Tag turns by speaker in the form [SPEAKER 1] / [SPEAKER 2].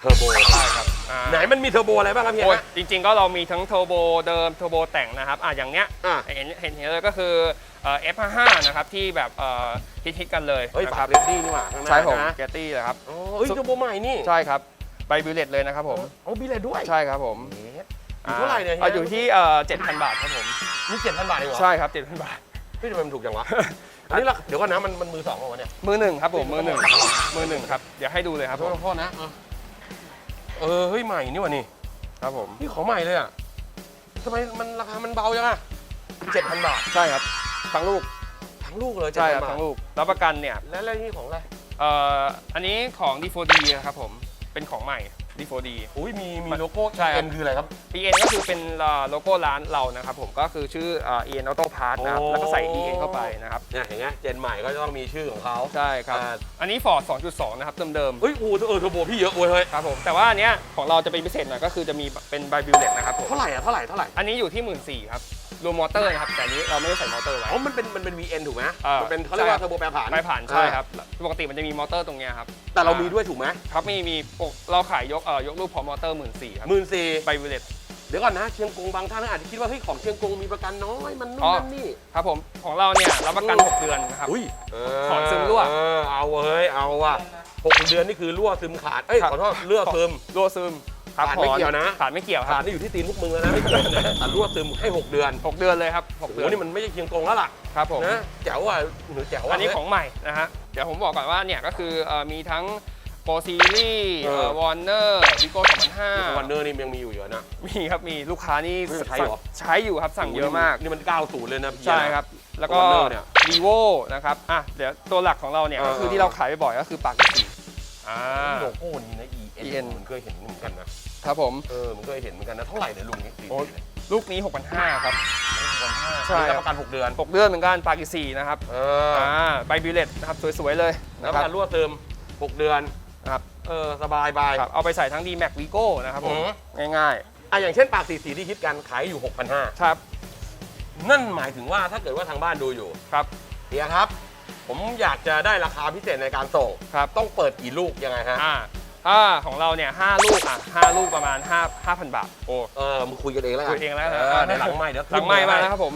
[SPEAKER 1] เทอร์โบ
[SPEAKER 2] ใช่ครับอ่า
[SPEAKER 1] ไหนมันมีเทอร์โบอะไรบ้างครับเฮีย
[SPEAKER 2] โอ้ย
[SPEAKER 1] ฮะ
[SPEAKER 2] จริง ๆ ก็เรามีทั้งเทอร์โบเดิมเทอร์โบแต่งนะครับอะอย่างเนี้ย
[SPEAKER 1] อะ
[SPEAKER 2] เห็นเห็นเห็นเลยก็คือเอ่อ F55 นะครับที่แบบเอ่อฮิตๆกันเลย
[SPEAKER 1] เฮ้ย
[SPEAKER 2] นะ
[SPEAKER 1] ฝา
[SPEAKER 2] ครับ
[SPEAKER 1] เรดดี้นี่หว่าข้างหน้า
[SPEAKER 2] ใช่ผม
[SPEAKER 1] นะ
[SPEAKER 2] แกตตี้นะครับ
[SPEAKER 1] อ๋อเฮ้ยเทอร์โบใหม่นี่
[SPEAKER 2] ใช่ครับใบบิวเลตเลยนะครับผม
[SPEAKER 1] โอ้บีเลยด้วย
[SPEAKER 2] ใช่ครับผม
[SPEAKER 1] เอ๊ะอยู่เท่าไหร่เนี่ย
[SPEAKER 2] อ่าอยู่ที่เอ่อ7,000 บาทครับผม
[SPEAKER 1] นี่เจ็ดพันบาทเองเหรอ
[SPEAKER 2] ใช่ครับ7,000บาท
[SPEAKER 1] เฮ้ยทำไมมันถูกจังวะ อันนี้ราคาเดี๋ยวก่อนนะมันมันมือสองเหรอวะเนี่ย
[SPEAKER 2] มือหนึ่งครับผมมือหนึ่งมือหนึ่งครับเดี๋ยวให้ดูเลยครับ
[SPEAKER 1] โท
[SPEAKER 2] ผ
[SPEAKER 1] ษ
[SPEAKER 2] ม
[SPEAKER 1] โทษนะ เออเออเฮ้ยใหม่นี่วะนี่
[SPEAKER 2] ครับผม
[SPEAKER 1] นี่ของใหม่เลยอะทำไมมันราคามันเบาจังอะเจ็ดพันบาท
[SPEAKER 2] ใช่ครับทั้งลูก
[SPEAKER 1] ทั้งลูกเลย
[SPEAKER 2] ใช่ครับ
[SPEAKER 1] 7,000
[SPEAKER 2] ทั้งลูกรับประกันเนี่ย
[SPEAKER 1] แล้วแล้วนี่ของอะไร
[SPEAKER 2] เอ่ออันนี้ของ D4D นะครับผมเป็นของใหม่ D4D
[SPEAKER 1] อุ้ยมีมีโลโก้
[SPEAKER 2] ใช่ครับ
[SPEAKER 1] เอ็นคืออะไรครับ
[SPEAKER 2] EN ก็คือเป็นเอ่อโลโก้ร้านเรานะครับผมก็คือชื่อเอ่อ EN Auto Parts นะครับ
[SPEAKER 1] โอ้
[SPEAKER 2] แล้วก็ใส่ EN เข้าไปนะครับ
[SPEAKER 1] เนี่ยเห็นไหมเจนใหม่ก็จะต้องมีชื่อของเขา
[SPEAKER 2] ใช่ครับ
[SPEAKER 1] อ่า
[SPEAKER 2] อันนี้ Ford 2.2 นะครับเดิม
[SPEAKER 1] เฮ้ยโอ้เออเทอร์โบพี่เยอะเว้ยเฮ้ย
[SPEAKER 2] ๆครับผมแต่ว่าอันเนี้ยของเราจะเป็นพิเศษหน่อยก็คือจะมีเป็นไบบิวเลตนะครับผม
[SPEAKER 1] เท่าไหร่อะเท่าไหร่เท่าไหร่
[SPEAKER 2] อันนี้อยู่ที่ 1 4ื่นครับ รวมมอเตอร์นะครับแต่อันนี้เราไม่ได้ใส่มอเตอร์ไว้
[SPEAKER 1] อ๋อ มันเป็นมันเป็น VN ถูกไหม
[SPEAKER 2] อ่ามั
[SPEAKER 1] มันเป็นเขาเรียกว่า
[SPEAKER 2] ใช่
[SPEAKER 1] เทอร์โบแปรผัน
[SPEAKER 2] ไม่ผ่านใช่ครับปกติมันจะมีมอเตอร์ตรงเนี้ยครับ
[SPEAKER 1] แต่เรามีด้วยถูกไหม
[SPEAKER 2] ครับมีมีปกเราขายยกเอ่อยกรูปพร้อมมอเตอร์1 4ื่นครับ
[SPEAKER 1] หมื่นสี่
[SPEAKER 2] ไบบิวเลต
[SPEAKER 1] เดี๋ยวก่อนนะ เชียงกงบางท่านอาจจะคิดว่าเฮ้ยของเชียงกงมีประกันน้อยมันนู่
[SPEAKER 2] อ๋
[SPEAKER 1] น
[SPEAKER 2] อ
[SPEAKER 1] นั่นนี่
[SPEAKER 2] ครับผมของเราเนี่ยรับประกัน
[SPEAKER 1] อืม
[SPEAKER 2] 6เดือนนะครับ
[SPEAKER 1] อุ้ยเถ
[SPEAKER 2] อนซึมรั่ว
[SPEAKER 1] เออเอาเฮ้ยเอาว่ะหกเดือนนี่คือรั่วซึมขาด เอ้ย
[SPEAKER 2] ครับ
[SPEAKER 1] ขอโทษรั่วซึม
[SPEAKER 2] รั่วซึม ครับ
[SPEAKER 1] ขาดไม่
[SPEAKER 2] ถอ
[SPEAKER 1] เกี่ยวนะ
[SPEAKER 2] ขาดไม่เกี่ยวค
[SPEAKER 1] ขา
[SPEAKER 2] รั
[SPEAKER 1] ด
[SPEAKER 2] บ
[SPEAKER 1] นี่อยู่ที่ตีนพวกมึงแล้วนะไม่เกี่ยวนะแต่รั่วซึมให้หกเดือน
[SPEAKER 2] หกเดือนเลยครับห
[SPEAKER 1] โอ้
[SPEAKER 2] ก
[SPEAKER 1] โห
[SPEAKER 2] เดือน
[SPEAKER 1] นี่มันไม่ใช่เชียงกงแล้วล่ะ
[SPEAKER 2] ครับผม
[SPEAKER 1] นะแจ๋วอะหรือแจ๋วอะ
[SPEAKER 2] อันนี้
[SPEAKER 1] เฮ้ย
[SPEAKER 2] ของใหม่นะฮะ เดี๋ยวผมบอกก่อนว่าเนี่ยก็คือเอ่อมีทั้งโปรซีรีส์
[SPEAKER 1] เออ
[SPEAKER 2] วอร์เนอร์วิโก้2005
[SPEAKER 1] วันเนอร์นี่ยังมีอยู่เยอะนะ
[SPEAKER 2] มีครับมีลูกค้านี่
[SPEAKER 1] ไม่ใช้
[SPEAKER 2] สั่ง
[SPEAKER 1] เหรอ
[SPEAKER 2] ใช้อยู่ครับสั่งเยอะมาก
[SPEAKER 1] นี่มัน 90 เลยนะพี่
[SPEAKER 2] ใช่ครับ แล้วก็
[SPEAKER 1] Warner เนี่ย
[SPEAKER 2] รีโวนะครับ อะ เดี๋ยวตัวหลักของเราเนี่ย
[SPEAKER 1] เออ
[SPEAKER 2] ก็คือที่เราขายบ่อยๆก็คือปากสีอ่า
[SPEAKER 1] โลโก้นี้นะ EN
[SPEAKER 2] EN
[SPEAKER 1] มันเคยเห็นเหมือนกันนะ
[SPEAKER 2] ครับผม
[SPEAKER 1] เออมันเคยเห็นเหมือนกันนะเท่าไหร่เนี่ยลุงนี่
[SPEAKER 2] โอ้ลูกนี้ 6,500ครับ ใช่
[SPEAKER 1] ใช่รับประกัน6เดือน
[SPEAKER 2] 6เดือนเหมือนกันปากสีนะครับ
[SPEAKER 1] เออ
[SPEAKER 2] อ่าใบบิเลตนะครับสวยๆเลยนะ
[SPEAKER 1] รับ
[SPEAKER 2] ค
[SPEAKER 1] ประ
[SPEAKER 2] รับ
[SPEAKER 1] กันรั่วซึม6เดือน
[SPEAKER 2] ครับ
[SPEAKER 1] เออสบายบาย
[SPEAKER 2] ครับเอาไปใส่ทั้ง d m a x Vigo นะครับผม
[SPEAKER 1] อืม
[SPEAKER 2] ง่าย
[SPEAKER 1] อะอย่างเช่นปากสีสีที่ฮิตกันขายอยู่
[SPEAKER 2] ๆครับ
[SPEAKER 1] 6,500นั่นหมายถึงว่าถ้าเกิดว่าทางบ้านดูอยู่
[SPEAKER 2] ครับ
[SPEAKER 1] เฮียครับ ผมอยากจะได้ราคาพิเศษในการส่ง
[SPEAKER 2] ครับ
[SPEAKER 1] ต้องเปิดกี่ลูกยังไงฮะ
[SPEAKER 2] อ่า ถ้าของเราเนี่ยห้าลูกอะห้าลูกประมาณ5 5,000บาทโอ้
[SPEAKER 1] เออมึงคุยกันเองแล้วกัน
[SPEAKER 2] คุยเองแล้วนะ
[SPEAKER 1] เออเดี๋ยวหลังไม่เดี๋ยว
[SPEAKER 2] หลังไม่มานะครับผม